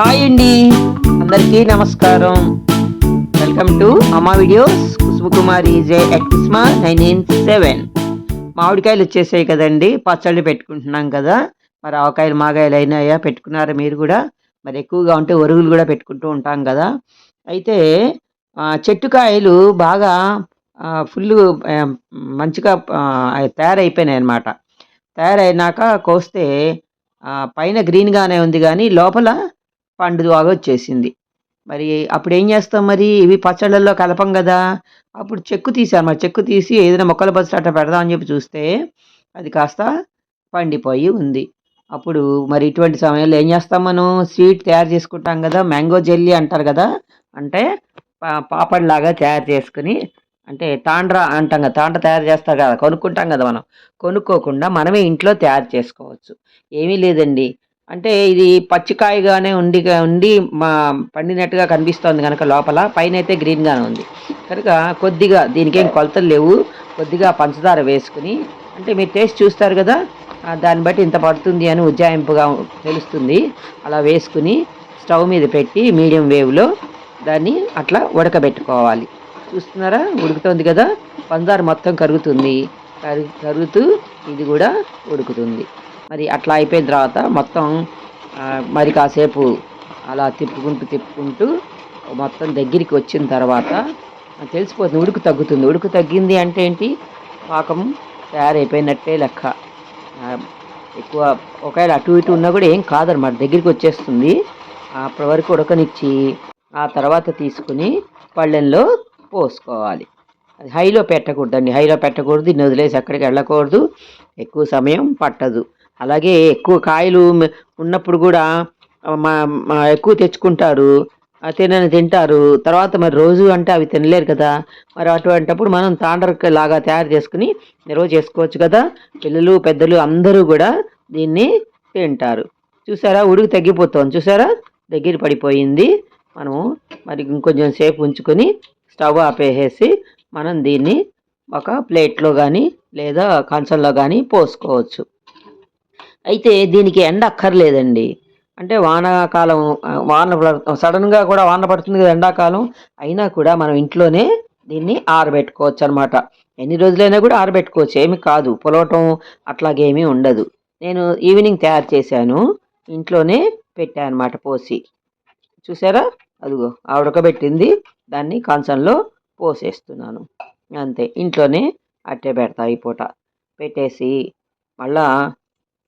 Hi అండి. అందరికీ నమస్కారం. Welcome to Amma videos Kusumakumari జే ఎక్స్మా నైన్ సెవెన్ మామిడికాయలు వచ్చేసాయి కదండి. పచ్చళ్ళు పెట్టుకుంటున్నాం కదా. మరి ఆవకాయలు మాగాయలు అయినాయా? పెట్టుకున్నారా మీరు కూడా? మరి ఎక్కువగా ఉంటే ఒరుగులు కూడా పెట్టుకుంటూ ఉంటాం కదా. అయితే చెట్టుకాయలు బాగా ఫుల్ మంచిగా తయారైపోయినాయి అనమాట తయారైనాక కోస్తే పైన గ్రీన్గానే ఉంది కానీ లోపల పండు బాగా వచ్చేసింది. మరి అప్పుడు ఏం చేస్తాం మరి? ఇవి పచ్చళ్ళల్లో కలపం కదా. అప్పుడు చెక్కు తీసాను మరి చెక్కు తీసి ఏదైనా మొక్కల పచ్చడి అట్లా పెడదామని చెప్పి చూస్తే అది కాస్త పండిపోయి ఉంది. అప్పుడు మరి ఇటువంటి సమయంలో ఏం చేస్తాం మనం? స్వీట్ తయారు చేసుకుంటాం కదా. మ్యాంగో జెల్లీ అంటారు కదా. అంటే పా- పాపడ్లాగా తయారు చేసుకుని అంటే తాండ్రా అంటాం కదా. తాండ్ర తయారు చేస్తారు కదా. కొనుక్కుంటాం కదా మనం. కొనుక్కోకుండా మనమే ఇంట్లో తయారు చేసుకోవచ్చు. ఏమీ లేదండి. అంటే ఇది పచ్చికాయగానే ఉండి ఉండి మా పండినట్టుగా కనిపిస్తోంది కనుక లోపల. పైన అయితే గ్రీన్గానే ఉంది. కనుక కొద్దిగా దీనికేం కొలతలు లేవు. కొద్దిగా పంచదార వేసుకుని అంటే మీరు టేస్ట్ చూస్తారు కదా దాన్ని బట్టి ఇంత పడుతుంది అని ఉజ్జాయింపుగా తెలుస్తుంది. అలా వేసుకుని స్టవ్ మీద పెట్టి మీడియం వేవ్లో దాన్ని అట్లా ఉడకబెట్టుకోవాలి. చూస్తున్నారా? ఉడుకుతుంది కదా. పంచదార మొత్తం కరుగుతుంది. కరుగు కరుగుతూ ఇది కూడా ఉడుకుతుంది. మరి అట్లా అయిపోయిన తర్వాత మొత్తం మరి కాసేపు అలా తిప్పుకుంటూ తిప్పుకుంటూ మొత్తం దగ్గరికి వచ్చిన తర్వాత తెలిసిపోతుంది ఉడుకు తగ్గుతుంది. ఉడుకు తగ్గింది అంటే ఏంటి? పాకం తయారైపోయినట్టే లెక్క. ఎక్కువ ఒకవేళ అటు ఇటు ఉన్నా కూడా ఏం కాదనమాట దగ్గరికి వచ్చేస్తుంది. అప్పటి వరకు ఉడకనిచ్చి ఆ తర్వాత తీసుకుని పళ్ళెంలో పోసుకోవాలి. అది హైలో పెట్టకూడదండి. హైలో పెట్టకూడదు. దీన్ని వదిలేసి ఎక్కడికి వెళ్ళకూడదు. ఎక్కువ సమయం పట్టదు. అలాగే ఎక్కువ కాయలు ఉన్నప్పుడు కూడా మా మా ఎక్కువ తెచ్చుకుంటారు. తినని తింటారు. తర్వాత మరి రోజు అంటే అవి తినలేరు కదా. మరి అటువంటిప్పుడు మనం తాండ్ర లాగా తయారు చేసుకుని నిల్వ చేసుకోవచ్చు కదా. పిల్లలు పెద్దలు అందరూ కూడా దీన్ని తింటారు. చూసారా? ఉడుకు తగ్గిపోతుంది. చూసారా? దగ్గర పడిపోయింది. మనము మరి ఇంకొంచెం సేపు ఉంచుకొని స్టవ్ ఆపేసేసి మనం దీన్ని ఒక ప్లేట్లో కానీ లేదా కంచంలో కానీ పోసుకోవచ్చు. అయితే దీనికి ఎండ అక్కర్లేదండి. అంటే వానాకాలం వాన సడన్గా కూడా వాన పడుతుంది కదా ఎండాకాలం అయినా కూడా మనం ఇంట్లోనే దీన్ని ఆరబెట్టుకోవచ్చు అనమాట ఎన్ని రోజులైనా కూడా ఆరబెట్టుకోవచ్చు ఏమి కాదు. పొలవటం అట్లాగేమీ ఉండదు. నేను ఈవినింగ్ తయారు చేశాను ఇంట్లోనే పెట్టాను అనమాట పోసి. చూసారా? అదిగో ఆ ఉడకబెట్టింది దాన్ని కంచంలో పోసేస్తున్నాను. అంతే ఇంట్లోనే అట్టే పెడతా ఈ పూట. పెట్టేసి మళ్ళా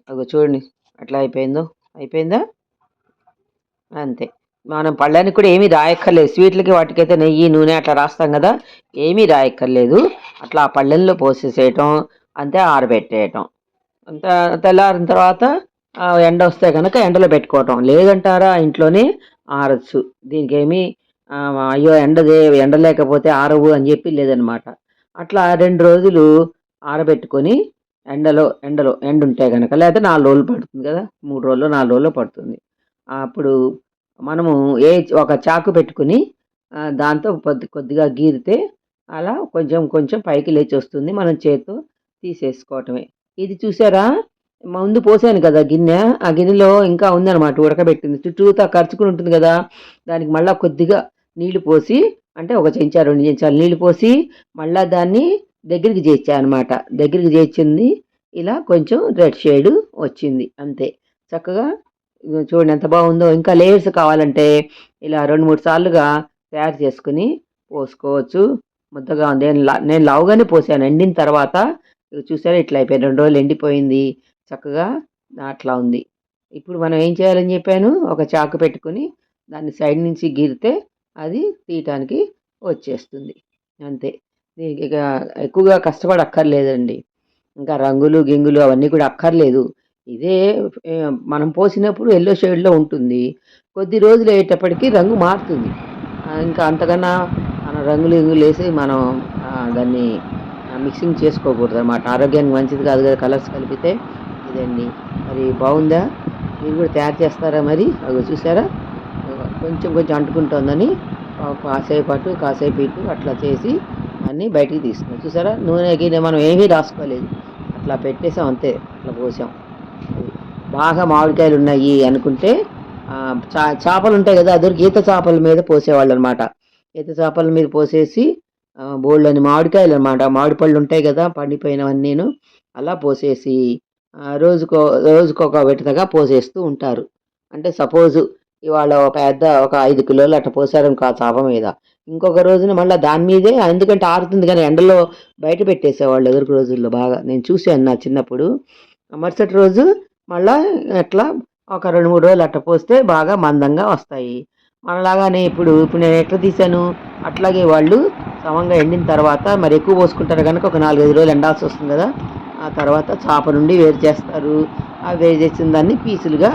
అగో చూడండి అట్లా అయిపోయిందో? అయిపోయిందా? అంతే. మనం పళ్ళానికి కూడా ఏమీ రాయక్కర్లేదు. స్వీట్లకి వాటికైతే నెయ్యి నూనె అట్లా రాస్తాం కదా ఏమీ రాయక్కర్లేదు. అట్లా ఆ పళ్ళెంలో పోసేసేయటం అంతే ఆరబెట్టేయటం. అంత తెల్లారిన తర్వాత ఎండ వస్తే కనుక ఎండలో పెట్టుకోవటం. లేదంటారా ఇంట్లోనే ఆరచ్చు. దీనికి ఏమీ అయ్యో ఎండదే ఎండ లేకపోతే ఆరవు అని చెప్పి లేదనమాట. అట్లా రెండు రోజులు ఆరబెట్టుకొని ఎండలో ఎండలో ఎండ ఉంటే కనుక లేకపోతే నాలుగు రోజులు పడుతుంది కదా. మూడు రోజులు నాలుగు రోజులు పడుతుంది. అప్పుడు మనము ఏ ఒక చాకు పెట్టుకుని దాంతో కొద్ది కొద్దిగా గీరితే అలా కొంచెం కొంచెం పైకి లేచి వస్తుంది. మనం చేతితో తీసేసుకోవటమే. ఇది చూసారా? ముందు పోసాను కదా గిన్నె. ఆ గిన్నెలో ఇంకా ఉందన్నమాట ఉడకబెట్టింది. చుట్టూతా ఖర్చుకుని ఉంటుంది కదా. దానికి మళ్ళీ కొద్దిగా నీళ్ళు పోసి అంటే ఒక చెంచా రెండు చెంచాలు నీళ్ళు పోసి మళ్ళీ దాన్ని దగ్గరికి చేర్చా అనమాట దగ్గరికి చేర్చింది ఇలా కొంచెం రెడ్ షేడ్ వచ్చింది. అంతే. చక్కగా చూడండి ఎంత బాగుందో. ఇంకా లేయర్స్ కావాలంటే ఇలా రెండు మూడు సార్లుగా తయారు చేసుకుని పోసుకోవచ్చు. ముద్దగా ఉంది. నేను లా- నేను లావుగానే పోసాను. ఎండిన తర్వాత చూసారా ఇట్లా అయిపోయింది. రెండు రోజులు ఎండిపోయింది. చక్కగా అట్లా ఉంది. ఇప్పుడు మనం ఏం చేయాలని చెప్పాను? ఒక చాకు పెట్టుకుని దాన్ని సైడ్ నుంచి గీరితే అది తీయటానికి వచ్చేస్తుంది. అంతే. దీనికి ఇక ఎక్కువగా కష్టపడి అక్కర్లేదండి ఇంకా రంగులు గింగులు అవన్నీ కూడా అక్కర్లేదు. ఇదే మనం పోసినప్పుడు ఎల్లో షేడ్లో ఉంటుంది. కొద్ది రోజులు అయ్యేటప్పటికీ రంగు మారుతుంది. ఇంకా అంతకన్నా మన రంగులు గింగులు వేసి మనం దాన్ని మిక్సింగ్ చేసుకోకూడదు అనమాట ఆరోగ్యానికి మంచిది కాదు కదా కలర్స్ కలిపితే. ఇదండి. మరి బాగుందా? మీరు కూడా తయారు చేస్తారా మరి? అవి చూసారా? కొంచెం కొంచెం అంటుకుంటుందని కాసేపు అటు కాసేపు ఇటు అట్లా చేసి దాన్ని బయటికి తీసుకుని చూసారా? నూనె గిన్నె మనం ఏమీ రాసుకోలేదు. అట్లా పెట్టేసాం అంతే. అట్లా పోసాం. బాగా మామిడికాయలు ఉన్నాయి అనుకుంటే చా చేపలు ఉంటాయి కదా అదివరకు ఈత చేపల మీద పోసేవాళ్ళు అనమాట ఈత చేపల మీద పోసేసి బోళ్ళని మామిడికాయలు అనమాట మామిడి పళ్ళు ఉంటాయి కదా పండిపోయినవన్నీను అలా పోసేసి రోజుకో రోజుకొక విడతగా పోసేస్తూ ఉంటారు. అంటే సపోజ్ ఇవాళ ఒక పెద్ద ఒక ఐదు కిలోలు అట్ట పోసారనుకో ఆ చాప మీద. ఇంకొక రోజున మళ్ళీ దాని మీదే ఎందుకంటే ఆరుతుంది కానీ ఎండలో బయట పెట్టేసేవాళ్ళు ఎదురు రోజుల్లో బాగా. నేను చూశాను నా చిన్నప్పుడు. మరుసటి రోజు మళ్ళీ అట్లా ఒక రెండు మూడు రోజులు అట్ట పోస్తే బాగా మందంగా వస్తాయి. మనలాగానే ఇప్పుడు ఇప్పుడు నేను ఎట్లా తీశాను అట్లాగే వాళ్ళు సమంగా ఎండిన తర్వాత మరి ఎక్కువ పోసుకుంటారు కనుక ఒక నాలుగైదు రోజులు ఎండాల్సి వస్తుంది కదా. ఆ తర్వాత చేప నుండి వేరు చేస్తారు. ఆ వేరు చేసిన దాన్ని పీసులుగా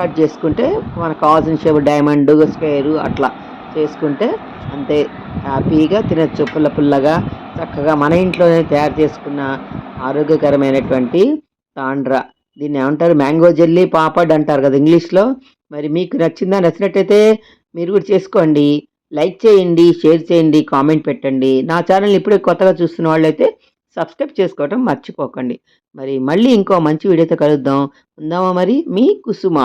కట్ చేసుకుంటే మనకు కావాల్సిన షేప్ డైమండ్ స్క్వేర్ అట్లా చేసుకుంటే అంతే. హ్యాపీగా తినచ్చు పుల్ల పుల్లగా చక్కగా మన ఇంట్లోనే తయారు చేసుకున్న ఆరోగ్యకరమైనటువంటి తాండ్ర. దీన్ని ఏమంటారు? మ్యాంగో జెల్లీ పాపడ్ అంటారు కదా ఇంగ్లీష్లో. మరి మీకు నచ్చిందా నచ్చినట్టయితే మీరు కూడా చేసుకోండి. లైక్ చేయండి షేర్ చేయండి కామెంట్ పెట్టండి. నా ఛానల్ ఇప్పుడే కొత్తగా చూస్తున్న వాళ్ళైతే సబ్స్క్రైబ్ చేసుకోవటం మర్చిపోకండి. మరి మళ్ళీ ఇంకో మంచి వీడియోతో కలుద్దాం. ఉందామా మరి? మీ కుసుమ.